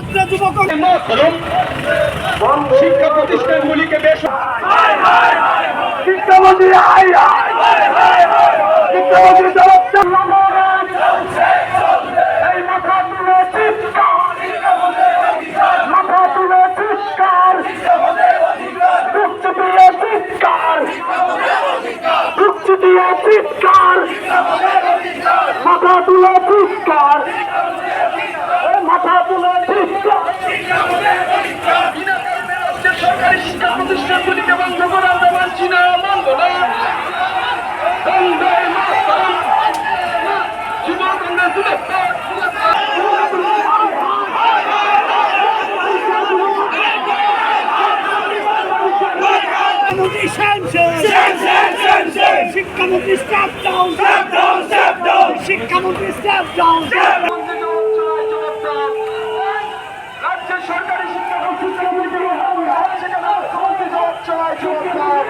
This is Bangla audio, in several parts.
ছাত্র যুবক শিক্ষা প্রতিষ্ঠানগুলিকে বেশ শিক্ষামন্ত্রী আই শিক্ষামন্ত্রী জবাব এই মাথা তুলে চিৎকার। মাথা তুলে চিৎকার মুক্তি দিয়ে চিৎকার মুক্তি দিয়ে চিৎকার মাথা তুলে চিৎকার এই মাথা তুলে চিৎকার সরকারি শিক্ষা প্রতিষ্ঠানগুলিকে বন্ধ করে আমরা মানছি না মানব না বন্দে মাতরম। যুব কংগ্রেস জিন্দাবাদ। শিক্ষামন্ত্রী শিক্ষামন্ত্রী স্টাফ ডাউন শিক্ষামন্ত্রী স্টাফ ডাউন সরকারি শিক্ষা প্রতিষ্ঠানগুলিকে সেখানে মুখ্যমন্ত্রী জবাব দাও। জবাব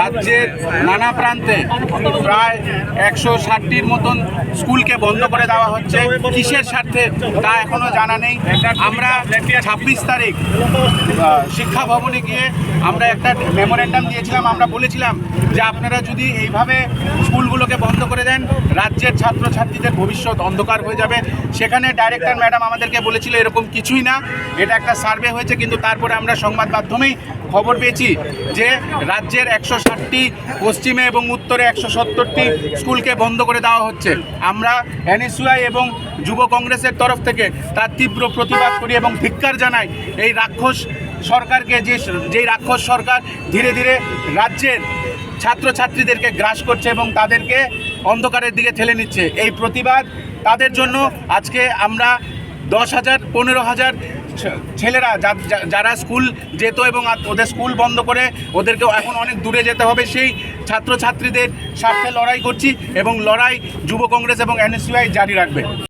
রাজ্যের নানা প্রান্তে প্রায় একশো ষাটটির মতন স্কুলকে বন্ধ করে দেওয়া হচ্ছে। কিসের স্বার্থে তা এখনও জানা নেই। আমরা ছাব্বিশ তারিখ শিক্ষা ভবনে গিয়ে আমরা একটা মেমোরেন্ডাম দিয়েছিলাম। আমরা বলেছিলাম যে আপনারা যদি এইভাবে স্কুলগুলোকে বন্ধ করে দেন, রাজ্যের ছাত্রছাত্রীদের ভবিষ্যৎ অন্ধকার হয়ে যাবে। সেখানে ডাইরেক্টর ম্যাডাম আমাদেরকে বলেছিল এরকম কিছুই না। এটা একটা সার্ভে হয়েছে, কিন্তু তারপরে আমরা সংবাদ মাধ্যমেই খবর পেয়েছি যে রাজ্যের একশো ষাটটি, পশ্চিমে এবং উত্তরে একশো সত্তরটি স্কুলকে বন্ধ করে দেওয়া হচ্ছে। আমরা এনএসইউআই এবং যুব কংগ্রেসের তরফ থেকে তার তীব্র প্রতিবাদ করি এবং ধিক্কার জানাই এই রাক্ষস সরকারকে, যে যেই রাক্ষস সরকার ধীরে ধীরে রাজ্যের ছাত্রছাত্রীদেরকে গ্রাস করছে এবং তাদেরকে অন্ধকারের দিকে ঠেলে নিচ্ছে। এই প্রতিবাদ তাদের জন্য আজকে আমরা দশ হাজার, পনেরো হাজার ছেলেরা যারা স্কুল যেত এবং ওদের স্কুল বন্ধ করে ওদেরকে এখন অনেক দূরে যেতে হবে। সেই ছাত্রছাত্রীদের স্বার্থে লড়াই করছি এবং লড়াই যুব কংগ্রেস এবং এনএসইউআই জারি রাখবে।